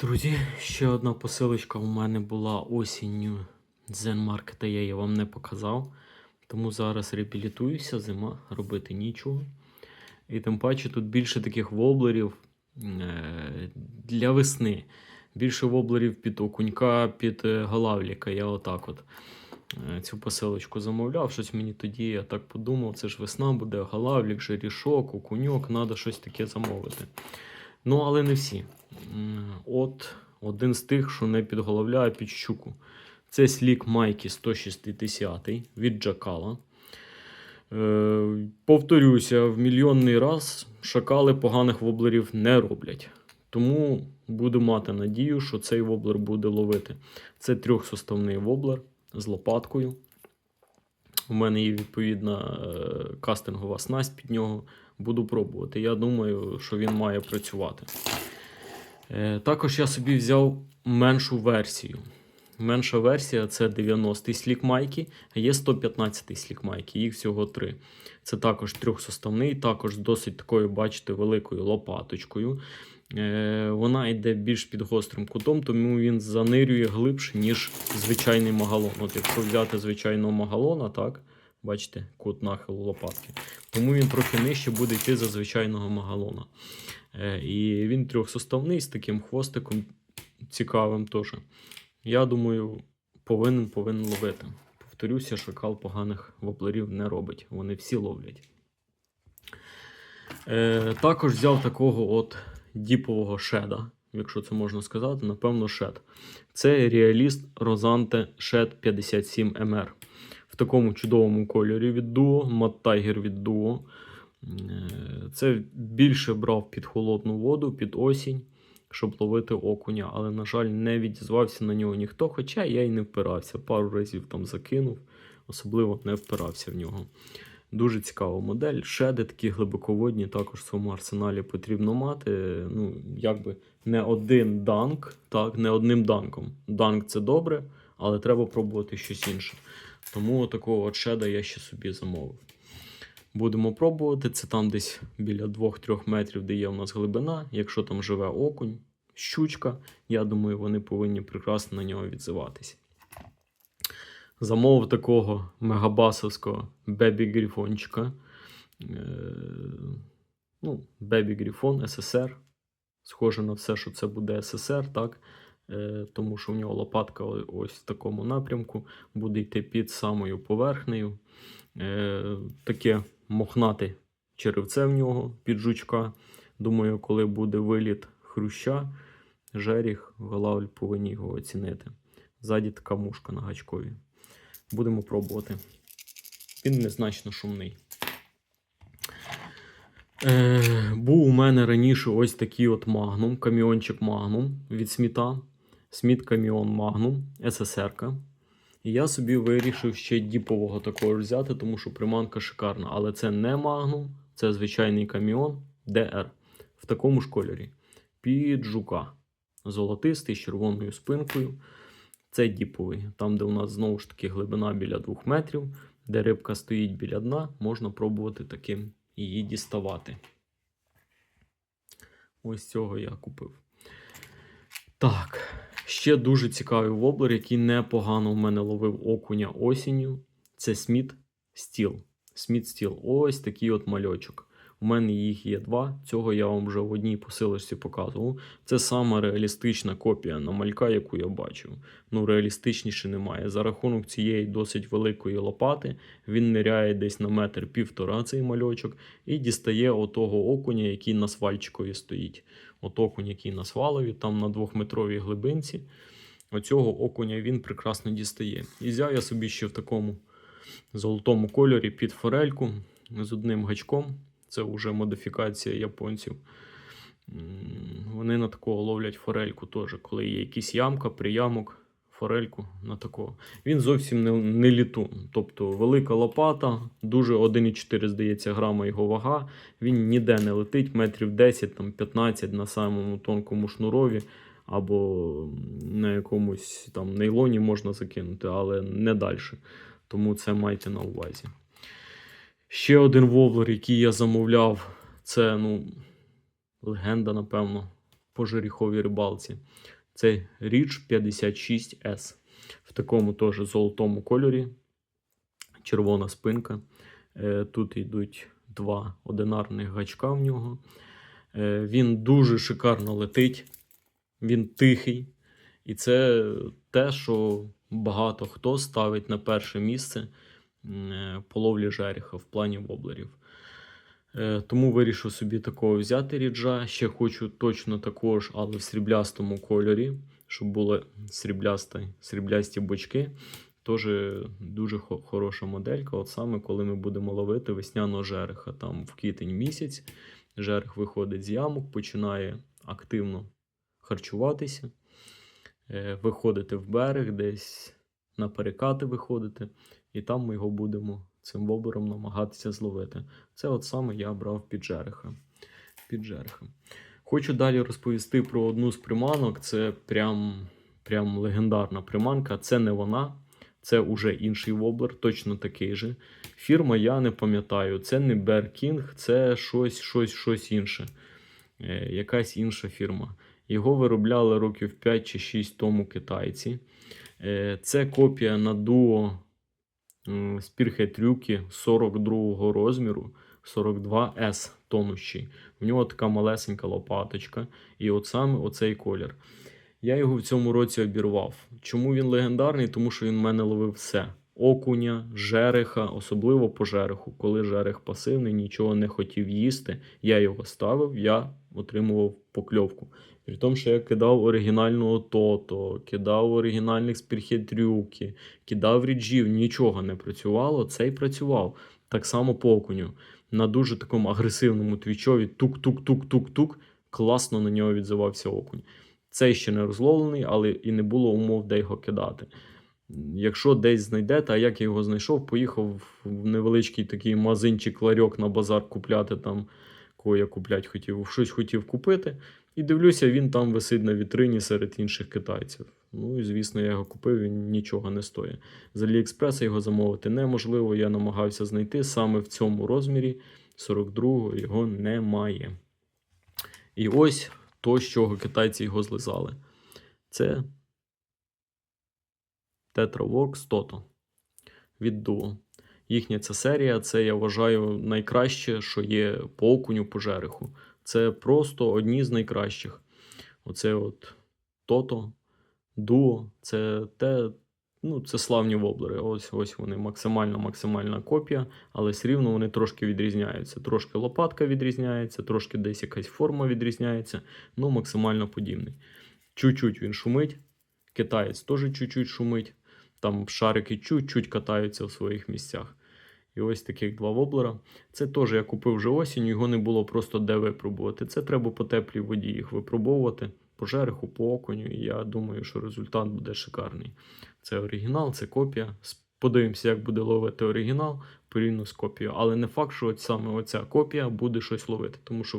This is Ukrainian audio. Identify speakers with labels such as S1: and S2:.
S1: Друзі, ще одна посилочка у мене була осінню з Zen-маркета, я її вам не показав. Тому зараз реабілітуюся, зима, робити нічого. І тим паче тут більше таких воблерів е, для весни. Більше воблерів під окунька, під е, галавліка. Я отак от е, цю посилочку замовляв. Щось мені тоді, я так подумав, це ж весна буде, галавлік, жерішок, окуньок, треба щось таке замовити. Ну, але не всі. От один з тих, що не під головля, а під щуку. Це слік Майки 160 від Джакала. Е, повторюся, в мільйонний раз шакали поганих воблерів не роблять. Тому буду мати надію, що цей воблер буде ловити. Це трьохсоставний воблер з лопаткою. У мене є відповідна е, кастингова снасть під нього. Буду пробувати. Я думаю, що він має працювати. Е, також я собі взяв меншу версію. Менша версія це 90-й слік майки, а є 115-й слік майки, їх всього три. Це також трьохсоставний, також з досить такою, бачите, великою лопаточкою. Е, вона йде більш під гострим кутом, тому він занирює глибше, ніж звичайний магалон. От якщо взяти звичайного магалона, так, бачите, кут нахилу лопатки, тому він трохи нижче буде йти за звичайного магалона. Е, і він трьохсоставний з таким хвостиком цікавим теж. Я думаю, повинен повинен ловити. Повторюся, шакал поганих воблерів не робить. Вони всі ловлять. Е, також взяв такого от діпового шеда, якщо це можна сказати, напевно, шед. Це реаліст Розанте Shed 57 MR. В такому чудовому кольорі від Duo, Mad Tiger від Duo. Е, Це більше брав під холодну воду, під осінь, щоб ловити окуня, але, на жаль, не відізвався на нього ніхто, хоча я й не впирався. Пару разів там закинув, особливо не впирався в нього. Дуже цікава модель. Шеди такі глибоководні, також в своєму арсеналі потрібно мати. Ну, якби не один данк, так, не одним данком. Данк це добре, але треба пробувати щось інше. Тому такого от шеда я ще собі замовив. Будемо пробувати. Це там десь біля 2-3 метрів, де є у нас глибина. Якщо там живе окунь, щучка, я думаю, вони повинні прекрасно на нього відзиватися. Замовив такого мегабасовського бебі-грифончика. Е, ну, бебі-грифон СССР. Схоже на все, що це буде СССР, так? Е, тому що в нього лопатка ось в такому напрямку буде йти під самою поверхнею. Е, таке мохнате черевце в нього під жучка. Думаю, коли буде виліт хруща, жеріх, Галавль повинні його оцінити. Ззаді така мушка на гачкові. Будемо пробувати. Він незначно шумний. Е, був у мене раніше ось такий от магнум, каміончик магнум від сміта. Сміт каміон магнум, СССР. І я собі вирішив ще діпового такого взяти, тому що приманка шикарна. Але це не магнум, це звичайний каміон DR в такому ж кольорі. Під жука. Золотистий з червоною спинкою. Це діповий. Там, де у нас знову ж таки глибина біля 2 метрів, де рибка стоїть біля дна, можна пробувати таким її діставати. Ось цього я купив. Так, ще дуже цікавий воблер, який непогано в мене ловив окуня осінню. Це Сміт Стіл. Сміт Стіл. Ось такий от мальочок. У мене їх є два. Цього я вам вже в одній посилочці показував. Це сама реалістична копія на малька, яку я бачив. Ну, реалістичніше немає. За рахунок цієї досить великої лопати він ниряє десь на метр півтора цей мальочок і дістає отого окуня, який на свальчикові стоїть. От окунь, який на свалові, там на двохметровій глибинці. Оцього окуня він прекрасно дістає. І взяв я собі ще в такому золотому кольорі під форельку з одним гачком. Це вже модифікація японців. Вони на такого ловлять форельку теж, коли є якийсь ямка, приямок, форельку на такого. Він зовсім не, не літун. Тобто велика лопата, дуже 1,4 здається грама його вага. Він ніде не летить, метрів 10, там 15 на самому тонкому шнурові. Або на якомусь там нейлоні можна закинути, але не далі. Тому це майте на увазі. Ще один воблер, який я замовляв, це ну, легенда, напевно. по жеріховій рибалці. Це річ 56S. В такому теж золотому кольорі. Червона спинка. Е, Тут йдуть два одинарних гачка в нього. Е, Він дуже шикарно летить. Він тихий. І це те, що багато хто ставить на перше місце по ловлі жереха в плані воблерів. Е, Тому вирішив собі такого взяти ріджа. Ще хочу точно також, але в сріблястому кольорі, щоб були сріблясті, сріблясті бочки. Теж дуже хороша моделька. От саме коли ми будемо ловити весняного жереха. Там в квітень місяць жерех виходить з ямок, починає активно харчуватися, е, виходити в берег, десь на перекати виходити, і там ми його будемо цим воблером намагатися зловити. Це от саме я брав під жереха. Під жереха. Хочу далі розповісти про одну з приманок. Це прям, прям легендарна приманка. Це не вона, це уже інший воблер, точно такий же. Фірма я не пам'ятаю. Це не King, це щось, щось, щось інше. Е, якась інша фірма. Його виробляли років 5 чи 6 тому китайці. Е, Це копія на дуо Spearhead трюки 42 розміру, 42С тонущий. В нього така малесенька лопаточка. І от саме оцей колір. Я його в цьому році обірвав. Чому він легендарний? Тому що він в мене ловив все: окуня, жереха, особливо по жереху. Коли жерех пасивний, нічого не хотів їсти, я його ставив, я отримував покльовку. При тому, що я кидав оригінального тото, кидав оригінальних спірхетрюки, кидав ріджів, нічого не працювало. Цей працював. Так само по окуню. На дуже такому агресивному твічові тук-тук-тук-тук-тук. Класно на нього відзивався окунь. Цей ще не розловлений, але і не було умов, де його кидати. Якщо десь знайдете, а як я його знайшов, поїхав в невеличкий такий магазинчик ларьок на базар купляти там, кого я куплять хотів, щось хотів купити. І дивлюся, він там висить на вітрині серед інших китайців. Ну і звісно, я його купив, він нічого не стоїть. З Аліекспреса його замовити неможливо. Я намагався знайти саме в цьому розмірі 42-го його немає. І ось то, з чого китайці його злизали. Це TetraWorks Toto від Duo. Їхня ця серія, це я вважаю найкраще, що є по окуню по жереху. Це просто одні з найкращих. Оце от Toto, Duo, це те, ну, це славні воблери. Ось ось вони максимально максимальна копія, але все рівно вони трошки відрізняються. Трошки лопатка відрізняється, трошки десь якась форма відрізняється, ну максимально подібний. Чуть-чуть він шумить. Китаєць теж чуть-чуть шумить. Там шарики чуть-чуть катаються в своїх місцях. І ось таких два воблера. Це теж я купив вже осінню, його не було просто де випробувати. Це треба по теплій воді їх випробовувати, по жереху, по окуню. І я думаю, що результат буде шикарний. Це оригінал, це копія. Подивимося, як буде ловити оригінал порівняно з копією. Але не факт, що от саме оця копія буде щось ловити, тому що